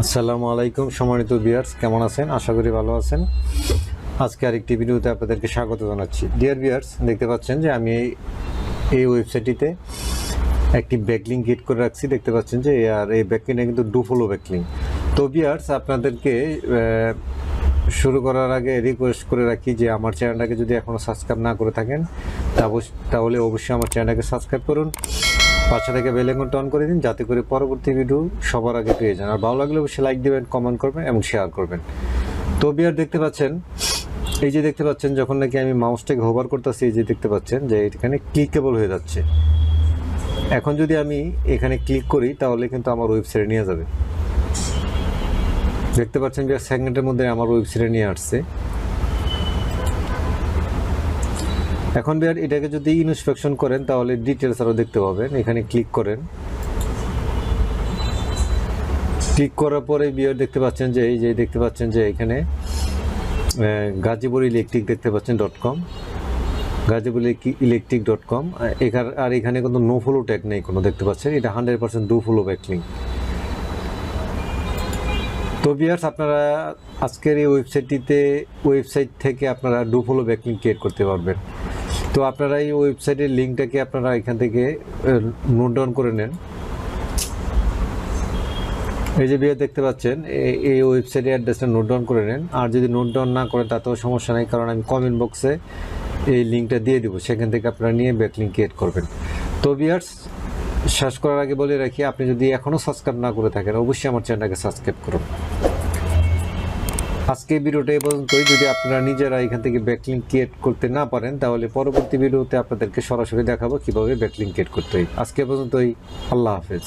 আসসালামু আলাইকুম, সম্মানিত বিয়ার্স কেমন আছেন? আশা করি ভালো আছেন। আজকে আরেকটি ভিডিওতে আপনাদেরকে স্বাগত জানাচ্ছি। ডিয়ার বিয়ার্স দেখতে পাচ্ছেন যে আমি এই ওয়েবসাইটটিতে একটি ব্যাকলিং গেট করে রাখছি। দেখতে পাচ্ছেন যে আর এই ব্যাকলিংটা কিন্তু ডুফলো ব্যাকলিং তো বিয়ার্স আপনাদেরকে শুরু করার আগে রিকোয়েস্ট করে রাখি যে আমার চ্যানেলটাকে যদি এখনও সাবস্ক্রাইব না করে থাকেন তাহলে অবশ্যই আমার চ্যানেলটাকে সাবস্ক্রাইব করুন। পাশে থেকে বেল আইকনটা অন করে দিন, যাতে করে পরবর্তী ভিডিও সবার আগে পেয়ে যান। আর ভালো লাগলে অবশ্যই লাইক দিবেন কমেন্ট করবেন এবং শেয়ার করবেন। তো বিয়ার দেখতে পাচ্ছেন, এই যে দেখতে পাচ্ছেন, যখন নাকি আমি মাউসটাকে হোভার করতেছি, এই যে দেখতে পাচ্ছেন যে এখানে ক্লিকেবল হয়ে যাচ্ছে। এখন যদি আমি এখানে ক্লিক করি, তাহলে কিন্তু আমার ওয়েবসাইটে নিয়ে যাবে। দেখতে পাচ্ছেন যে সেকেন্ডের মধ্যে আমার ওয়েবসাইটে নিয়ে আসছে। এখন বিয়ার এটাকে যদি ইনস্পেকশন করেন, তাহলে ডিটেলস আরও দেখতে পাবেন। এখানে ক্লিক করেন। ক্লিক করার পরে বিয়ার দেখতে পাচ্ছেন যে, এই যে দেখতে পাচ্ছেন যে এখানে গাজীপুর ইলেকট্রিক দেখতে পাচ্ছেন dot com Gazipur electric dot com এখানে আর এখানে কিন্তু নো ফলো ট্যাগ নেই কোনো, দেখতে পাচ্ছেন? এটা hundred percent do follow backlink তো বিয়ার্স আপনারা আজকের এই ওয়েবসাইটটিতে ওয়েবসাইট থেকে আপনারা ডু ফলো ব্যাকলিং ক্রিয়েট করতে পারবেন। তো আপনারা এই ওয়েবসাইটের লিঙ্কটাকে আপনারা এখান থেকে নোট ডাউন করে নেন। এই যে বিয়ে দেখতে পাচ্ছেন এই ওয়েবসাইটের অ্যাড্রেসটা নোট ডাউন করে নেন। আর যদি নোট ডাউন না করেন তাতেও সমস্যা নেই, কারণ আমি কমেন্ট বক্সে এই লিঙ্কটা দিয়ে দিব। সেখান থেকে আপনারা নিয়ে ব্যাকলিং ক্রিয়েট করবেন। তো বিয়ার্স, শেষ করার আগে বলে রাখি, আপনি যদি এখনও সাবস্ক্রাইব না করে থাকেন, অবশ্যই আমার চ্যানেলটাকে সাবস্ক্রাইব করুন। আজকে ভিডিওটা এ পর্যন্তই। যদি আপনারা নিজেরা এখান থেকে ব্যাকলিং ক্রিয়েট করতে না পারেন, তাহলে পরবর্তী ভিডিওতে আপনাদেরকে সরাসরি দেখাবো কীভাবে ব্যাকলিং ক্রিয়েট করতে হয়। আজকে পর্যন্তই। আল্লাহ হাফেজ।